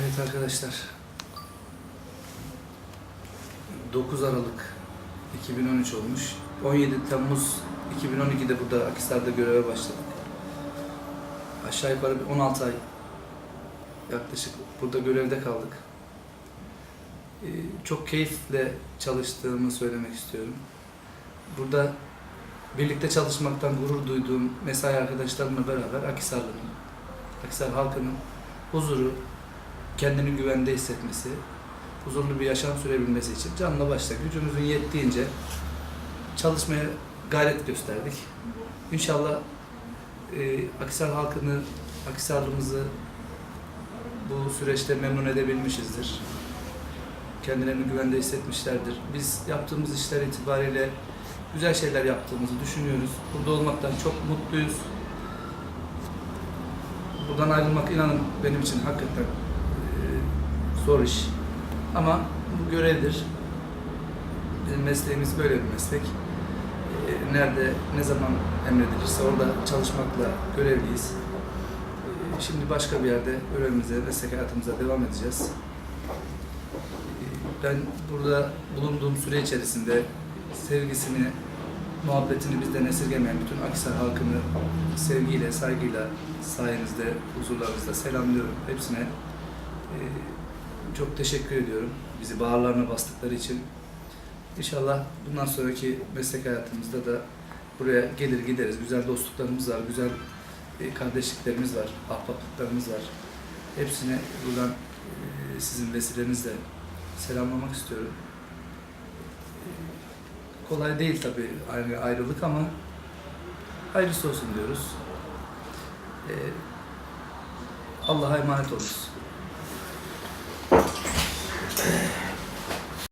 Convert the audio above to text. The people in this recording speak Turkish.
Evet arkadaşlar. 9 Aralık 2013 olmuş. 17 Temmuz 2012'de burada Akhisar'da göreve başladık. Aşağı yukarı bir 16 ay yaklaşık burada görevde kaldık. Ee, Çok keyifle çalıştığımı söylemek istiyorum. Burada birlikte çalışmaktan gurur duyduğum mesai arkadaşlarımla beraber Akhisarlı'nın, Akhisar halkının huzuru, kendini güvende hissetmesi, huzurlu bir yaşam sürebilmesi için canla başla gücümüzün yettiğince çalışmaya gayret gösterdik. İnşallah e, Akhisar halkını, Akhisarlımızı bu süreçte memnun edebilmişizdir. Kendilerini güvende hissetmişlerdir. Biz yaptığımız işler itibariyle güzel şeyler yaptığımızı düşünüyoruz. Burada olmaktan çok mutluyuz. Buradan ayrılmak inanın benim için hakikaten zor iş. Ama bu görevdir. Bizim mesleğimiz böyle bir meslek. E, Nerede, ne zaman emredilirse orada çalışmakla görevliyiz. E, Şimdi başka bir yerde görevimize, meslek hayatımıza devam edeceğiz. Ben burada bulunduğum süre içerisinde sevgisini, muhabbetini bizden esirgemeyen bütün Akhisar halkını sevgiyle, saygıyla sayenizde, huzurlarınızda selamlıyorum. Hepsine e, çok teşekkür ediyorum. Bizi bağırlarına bastıkları için. İnşallah bundan sonraki meslek hayatımızda da buraya gelir gideriz. Güzel dostluklarımız var, güzel e, kardeşliklerimiz var, ahbaplıklarımız var. Hepsine buradan e, sizin vesilenizle selamlamak istiyorum. E, Kolay değil tabii ayrı- ayrılık ama hayırlısı olsun diyoruz. Allah'a emanet olunuz.